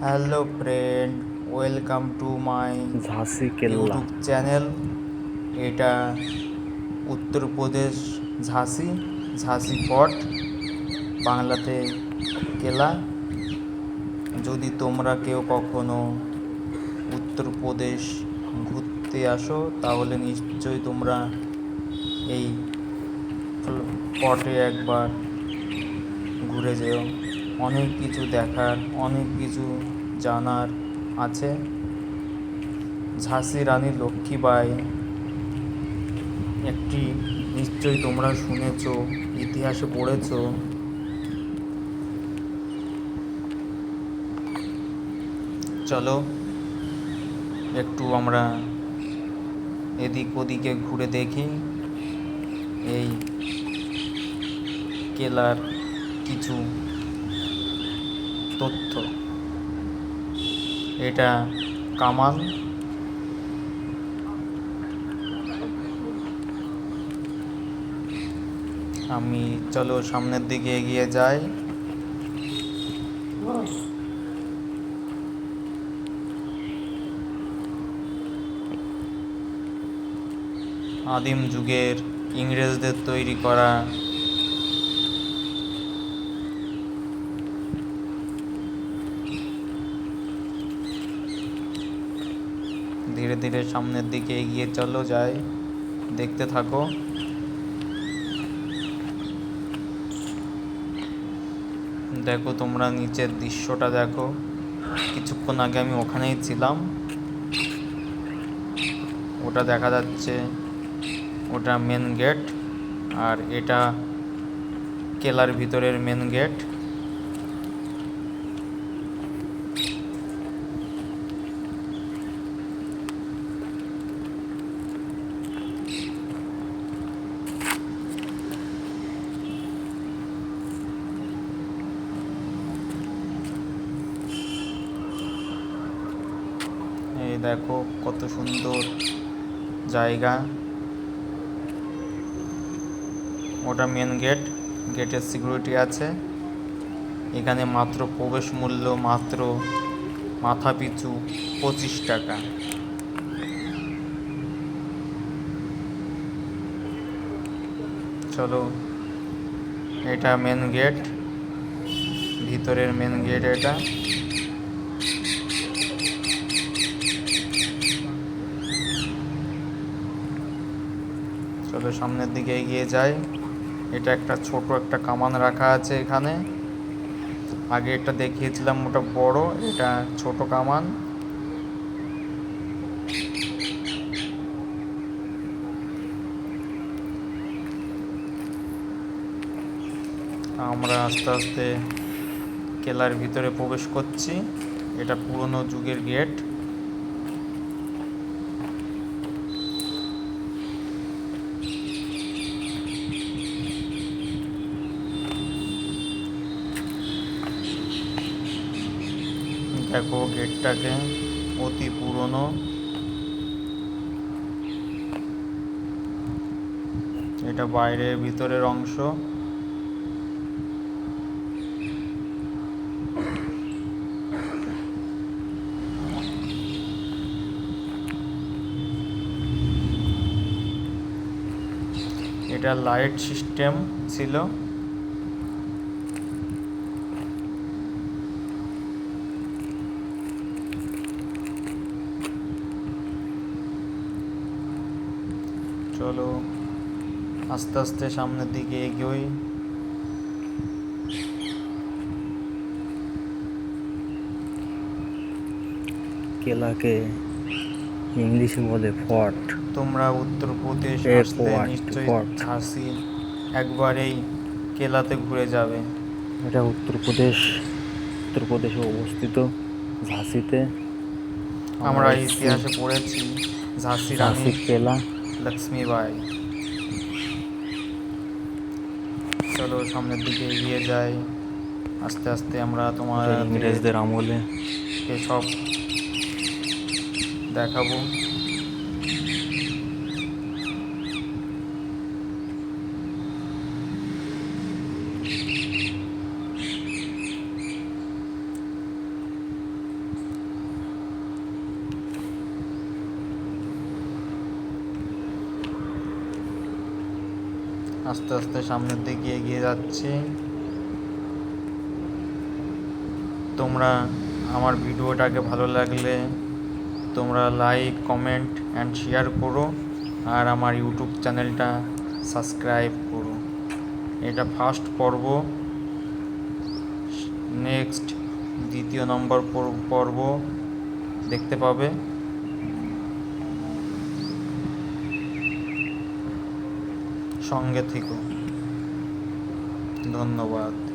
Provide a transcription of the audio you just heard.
Hello friend welcome to my ঝাঁসি কেল্লা channel এটা Uttar Pradesh ঝাঁসি ঝাঁসি fort বাংলাতে কেলা যদি তোমরা কেউ কখনো উত্তরপ্রদেশ ঘুরতে আসো তাহলে নিশ্চয়ই তোমরা এই ফর্টে একবার ঘুরে যেও। অনেক কিছু দেখার, অনেক কিছু জানার আছে। ঝাঁসি রানী লক্ষ্মীবাই একটি নিশ্চয়ই তোমরা শুনেছ, ইতিহাসে পড়েছ। চলো, একটু আমরা এদিক ওদিকে ঘুরে দেখি। এই কেলার কিছু তথ্য। এটা কামান আমি চলো সামনের দিকে এগিয়ে যাই। আদিম যুগের ইংরেজদের তৈরি করা ধীরে ধীরে সামনের দিকে এগিয়ে চলো, যাই। দেখতে থাকো। দেখো তোমরা নিচের দৃশ্যটা দেখো। কিছুক্ষণ আগে আমি ওখানেই ছিলাম। ওটা দেখা যাচ্ছে ওটা মেন গেট আর এটা কেলার ভিতরের মেন গেট এই দেখো কত সুন্দর জায়গা। ওটা মেন গেট গেটের সিকিউরিটি আছে। এখানে মাত্র প্রবেশ মূল্য মাত্র মাথা পিছু পঁচিশ টাকা। চলো, এটা মেন গেট ভিতরের মেন গেট এটা। চলো সামনের দিকে এগিয়ে যাই। এটা একটা ছোট একটা কামান রাখা আছে এখানে। আগে এটা দেখিয়েছিলাম ওটা বড়, এটা ছোট কামান। আমরা আস্তে আস্তে কেলার ভিতরে প্রবেশ করছি। এটা পুরনো যুগের গেট। দেখো গেটটাকে অতি পুরনো। এটা বাইরের ভিতরের অংশ। এটা লাইট সিস্টেম ছিল। চলো আস্তে আস্তে সামনের দিকে এগোই। কেলাকে ইংলিশে বলে ফর্ট। তোমরা উত্তরপ্রদেশ আসলে নিশ্চয়ই। ঝাঁসি একবার এই কেলাতে ঘুরে যাবে। এটা উত্তরপ্রদেশ উত্তরপ্রদেশে অবস্থিত ঝাঁসিতে। আমরা ইতিহাসে পড়েছি ঝাঁসি রানী কেলা। লক্ষ্মীবাই চলো সামনের দিকে এগিয়ে যাই। আস্তে আস্তে আমরা তোমার ইংরেজদের আমলে। সব দেখাবো। আস্তে আস্তে সামনের দিকে এগিয়ে যাচ্ছি। তোমরা আমার ভিডিওটাকে ভালো লাগলে তোমরা লাইক কমেন্ট অ্যান্ড শেয়ার করো আর আমার ইউটিউব চ্যানেলটা সাবস্ক্রাইব করো। এটা ফার্স্ট পর্ব। নেক্সট দ্বিতীয় নম্বর পর্ব দেখতে পাবে। সঙ্গে থেকো। ধন্যবাদ।